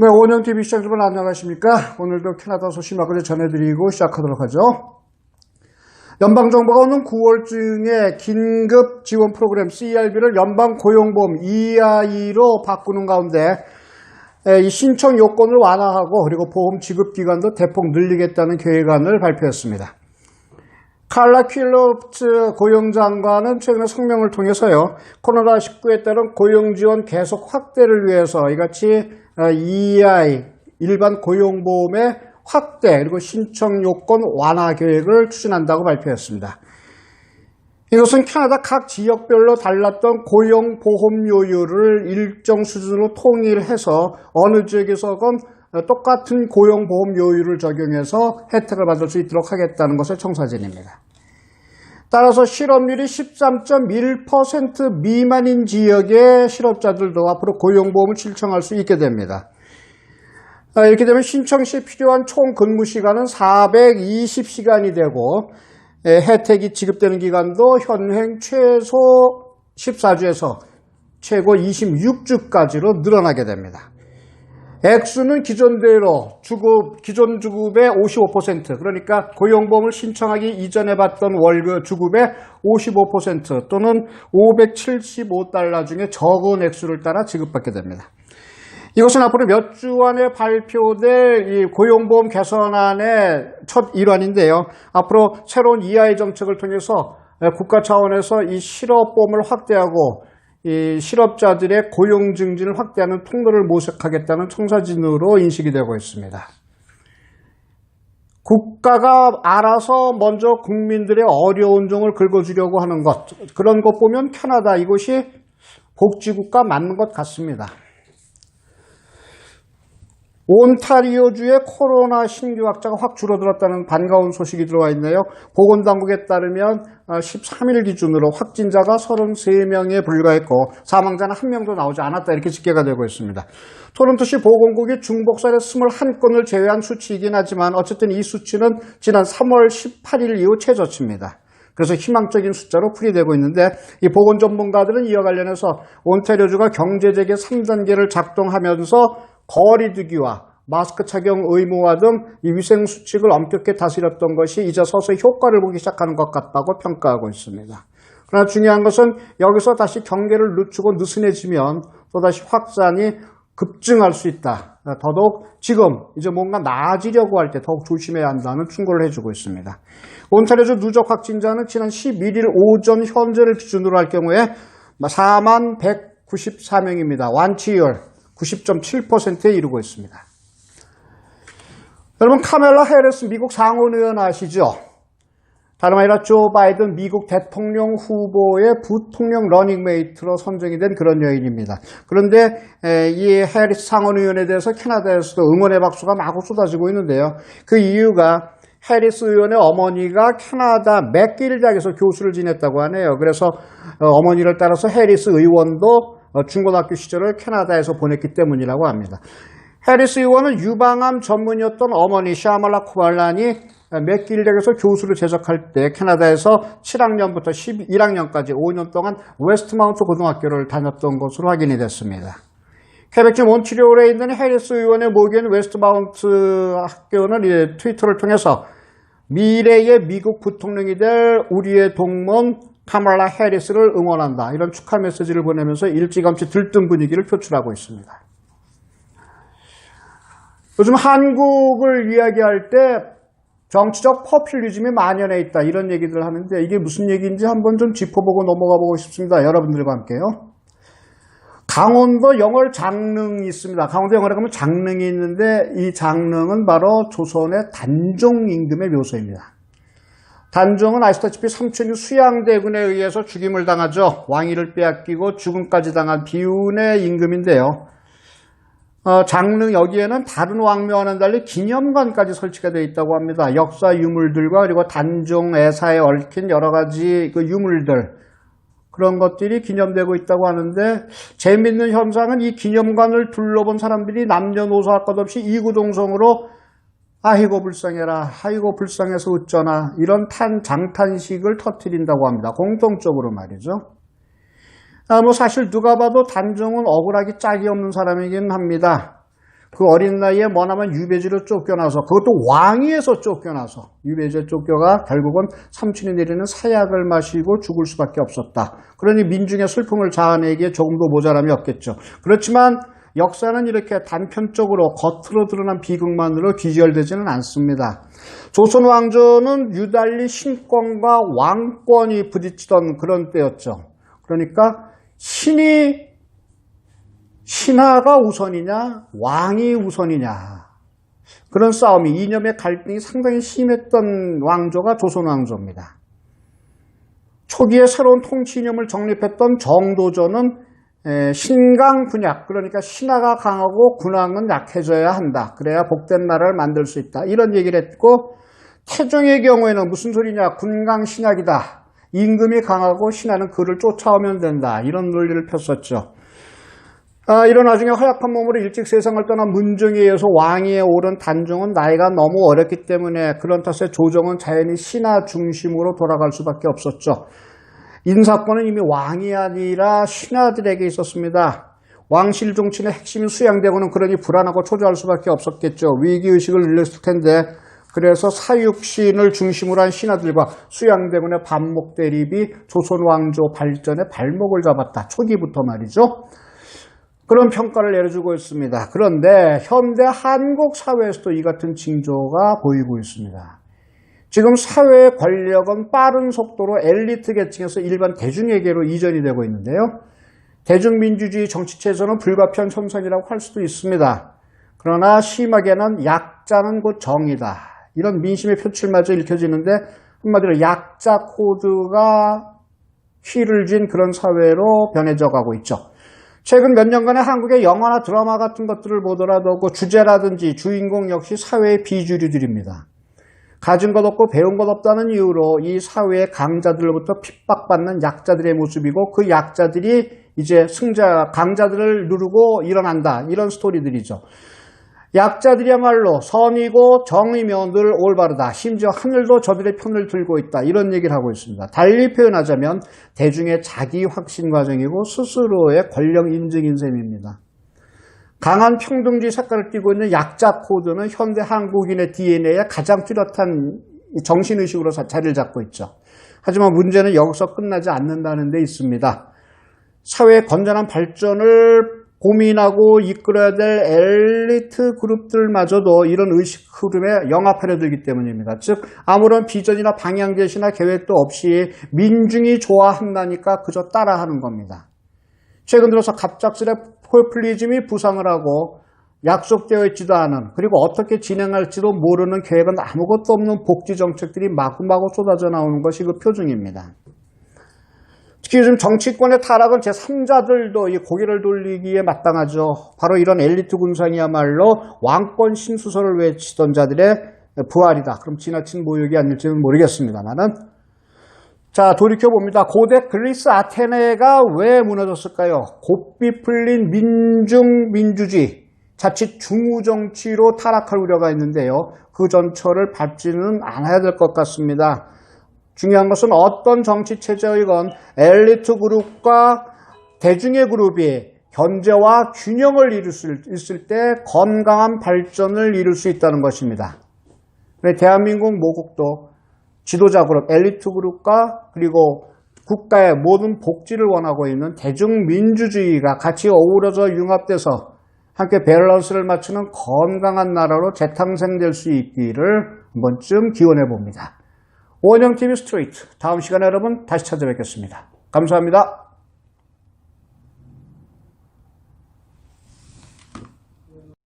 네, 오년TV 시청자 여러분 안녕하십니까? 오늘도 캐나다 소식막을 전해드리고 시작하도록 하죠. 연방정부가 오는 9월중에 긴급 지원 프로그램 CRB를 연방고용보험 EI로 바꾸는 가운데 에, 이 신청 요건을 완화하고 그리고 보험 지급 기간도 대폭 늘리겠다는 계획안을 발표했습니다. 칼라 퀼롭트 고용장관은 최근에 성명을 통해서요, 코로나19에 따른 고용지원 계속 확대를 위해서 이같이 어, EI, 일반 고용보험의 확대, 그리고 신청 요건 완화 계획을 추진한다고 발표했습니다. 이것은 캐나다 각 지역별로 달랐던 고용보험료율을 일정 수준으로 통일해서 어느 지역에서건 똑같은 고용보험료율을 적용해서 혜택을 받을 수 있도록 하겠다는 것의 청사진입니다. 따라서 실업률이 13.1% 미만인 지역의 실업자들도 앞으로 고용보험을 신청할 수 있게 됩니다. 아, 이렇게 되면 신청 시 필요한 총 근무 시간은 420시간이 되고 예, 혜택이 지급되는 기간도 현행 최소 14주에서 최고 26주까지로 늘어나게 됩니다. 액수는 기존대로 주급, 기존 주급의 55% 그러니까 고용보험을 신청하기 이전에 받던 월급 주급의 55% 또는 575달러 중에 적은 액수를 따라 지급받게 됩니다. 이것은 앞으로 몇 주 안에 발표될 이 고용보험 개선안의 첫 일환인데요. 앞으로 새로운 EI 정책을 통해서 국가 차원에서 이 실업보험을 확대하고 이 실업자들의 고용 증진을 확대하는 통로를 모색하겠다는 청사진으로 인식이 되고 있습니다. 국가가 알아서 먼저 국민들의 어려운 점을 긁어주려고 하는 것, 그런 것 보면 캐나다 이곳이 복지국가 맞는 것 같습니다. 온타리오주의 코로나 신규 확자가 확 줄어들었다는 반가운 소식이 들어와 있네요. 보건당국에 따르면 13일 기준으로 확진자가 33명에 불과했고 사망자는 한 명도 나오지 않았다 이렇게 집계가 되고 있습니다. 토론토시 보건국이 중복살의 21건을 제외한 수치이긴 하지만 어쨌든 이 수치는 지난 3월 18일 이후 최저치입니다. 그래서 희망적인 숫자로 풀이되고 있는데 이 보건 전문가들은 이와 관련해서 온타리오주가 경제재개 3단계를 작동하면서 거리두기와 마스크 착용 의무화 등 이 위생 수칙을 엄격히 다스렸던 것이 이제 서서히 효과를 보기 시작하는 것 같다고 평가하고 있습니다. 그러나 중요한 것은 여기서 다시 경계를 늦추고 느슨해지면 또다시 확산이 급증할 수 있다. 더더욱 지금 이제 뭔가 나아지려고 할 때 더욱 조심해야 한다는 충고를 해주고 있습니다. 온타리오주 누적 확진자는 지난 11일 오전 현재를 기준으로 할 경우에 4만 194명입니다. 완치율 90.7%에 이르고 있습니다. 여러분 카멜라 해리스 미국 상원 의원 아시죠? 다름 아니라 조 바이든 미국 대통령 후보의 부통령 러닝메이트로 선정이 된 그런 여인입니다. 그런데 이 해리스 상원 의원에 대해서 캐나다에서도 응원의 박수가 마구 쏟아지고 있는데요. 그 이유가 해리스 의원의 어머니가 캐나다 맥길 대학에서 교수를 지냈다고 하네요. 그래서 어, 어머니를 따라서 해리스 의원도 어, 중고등학교 시절을 캐나다에서 보냈기 때문이라고 합니다. 해리스 의원은 유방암 전문이었던 어머니 샤말라 쿠발란이 맥길덱에서 교수를 제작할 때 캐나다에서 7학년부터 11학년까지 5년 동안 웨스트마운트 고등학교를 다녔던 것으로 확인이 됐습니다. 퀘벡주 몬트리올에 있는 해리스 의원의 모기인 웨스트마운트 학교는 트위터를 통해서 미래의 미국 부통령이 될 우리의 동문 카말라 해리스를 응원한다. 이런 축하 메시지를 보내면서 일찌감치 들뜬 분위기를 표출하고 있습니다. 요즘 한국을 이야기할 때 정치적 퍼퓰리즘이 만연해 있다. 이런 얘기들 하는데 이게 무슨 얘기인지 한번 좀 짚어보고 넘어가 보고 싶습니다. 여러분들과 함께요. 강원도 영월 장릉이 있습니다. 강원도 영월에 가면 장릉이 있는데 이 장릉은 바로 조선의 단종 임금의 묘소입니다. 단종은 아시다시피 삼촌이 수양대군에 의해서 죽임을 당하죠. 왕위를 빼앗기고 죽음까지 당한 비운의 임금인데요. 어, 장릉 여기에는 다른 왕묘와는 달리 기념관까지 설치가 되어 있다고 합니다. 역사 유물들과 그리고 단종 애사에 얽힌 여러 가지 그 유물들 그런 것들이 기념되고 있다고 하는데 재밌는 현상은 이 기념관을 둘러본 사람들이 남녀노소 할것 없이 이구동성으로 아이고 불쌍해라 아이고 불쌍해서 어쩌나 이런 탄 장탄식을 터뜨린다고 합니다. 공통적으로 말이죠. 아, 뭐 사실 누가 봐도 단종은 억울하기 짝이 없는 사람이긴 합니다. 그 어린 나이에 머나먼 유배지로 쫓겨나서 그것도 왕위에서 쫓겨나서 유배지에 쫓겨가 결국은 삼촌이 내리는 사약을 마시고 죽을 수밖에 없었다. 그러니 민중의 슬픔을 자아내기에 조금도 모자람이 없겠죠. 그렇지만 역사는 이렇게 단편적으로 겉으로 드러난 비극만으로 귀결되지는 않습니다. 조선 왕조는 유달리 신권과 왕권이 부딪히던 그런 때였죠. 그러니까 신이 신하가 우선이냐 왕이 우선이냐 그런 싸움이 이념의 갈등이 상당히 심했던 왕조가 조선 왕조입니다. 초기에 새로운 통치 이념을 정립했던 정도전은 신강 분약 그러니까 신하가 강하고 군왕은 약해져야 한다. 그래야 복된 나라를 만들 수 있다. 이런 얘기를 했고 태종의 경우에는 무슨 소리냐 군강 신약이다. 임금이 강하고 신하는 그를 쫓아오면 된다. 이런 논리를 폈었죠. 아, 이런 나중에 허약한 몸으로 일찍 세상을 떠난 문정에 의해서 왕위에 오른 단종은 나이가 너무 어렸기 때문에 그런 탓에 조정은 자연히 신하 중심으로 돌아갈 수밖에 없었죠. 인사권은 이미 왕이 아니라 신하들에게 있었습니다. 왕실 정치의 핵심이 수양되고는 그러니 불안하고 초조할 수밖에 없었겠죠. 위기의식을 늘렸을 텐데 그래서 사육신을 중심으로 한 신하들과 수양대군의 반목 대립이 조선 왕조 발전의 발목을 잡았다. 초기부터 말이죠. 그런 평가를 내려주고 있습니다. 그런데 현대 한국 사회에서도 이 같은 징조가 보이고 있습니다. 지금 사회의 권력은 빠른 속도로 엘리트 계층에서 일반 대중에게로 이전이 되고 있는데요. 대중민주주의 정치체에서는 불가피한 현상이라고 할 수도 있습니다. 그러나 심하게는 약자는 곧 정이다. 이런 민심의 표출마저 읽혀지는데 한마디로 약자 코드가 휘를 쥔 그런 사회로 변해져 가고 있죠. 최근 몇 년간의 한국의 영화나 드라마 같은 것들을 보더라도 그 주제라든지 주인공 역시 사회의 비주류들입니다. 가진 것 없고 배운 것 없다는 이유로 이 사회의 강자들로부터 핍박받는 약자들의 모습이고 그 약자들이 이제 승자, 강자들을 누르고 일어난다. 이런 스토리들이죠. 약자들이야말로 선이고 정의면 늘 올바르다. 심지어 하늘도 저들의 편을 들고 있다. 이런 얘기를 하고 있습니다. 달리 표현하자면 대중의 자기 확신 과정이고 스스로의 권력 인증인 셈입니다. 강한 평등주의 색깔을 띠고 있는 약자 코드는 현대 한국인의 DNA에 가장 뚜렷한 정신의식으로 자리를 잡고 있죠. 하지만 문제는 여기서 끝나지 않는다는 데 있습니다. 사회의 건전한 발전을 고민하고 이끌어야 될 엘리트 그룹들마저도 이런 의식 흐름에 영합하려 들기 때문입니다. 즉 아무런 비전이나 방향 제시나 계획도 없이 민중이 좋아한다니까 그저 따라하는 겁니다. 최근 들어서 갑작스레 포퓰리즘이 부상을 하고 약속되어 있지도 않은 그리고 어떻게 진행할지도 모르는 계획은 아무것도 없는 복지 정책들이 마구마구 쏟아져 나오는 것이 그 표징입니다. 특히 요즘 정치권의 타락은 제3자들도 이 고개를 돌리기에 마땅하죠. 바로 이런 엘리트 군상이야말로 왕권 신수설을 외치던 자들의 부활이다. 그럼 지나친 모욕이 아닐지는 모르겠습니다만은 자 돌이켜봅니다. 고대 그리스 아테네가 왜 무너졌을까요? 곱비 풀린 민중 민주주의 자칫 중우 정치로 타락할 우려가 있는데요. 그 전철을 밟지는 않아야 될 것 같습니다. 중요한 것은 어떤 정치 체제이건 엘리트 그룹과 대중의 그룹이 견제와 균형을 이룰 수 있을 때 건강한 발전을 이룰 수 있다는 것입니다. 대한민국 모국도 지도자 그룹, 엘리트 그룹과 그리고 국가의 모든 복지를 원하고 있는 대중민주주의가 같이 어우러져 융합돼서 함께 밸런스를 맞추는 건강한 나라로 재탄생될 수 있기를 한 번쯤 기원해 봅니다. 원영TV 스트레이트. 다음 시간에 여러분 다시 찾아뵙겠습니다. 감사합니다.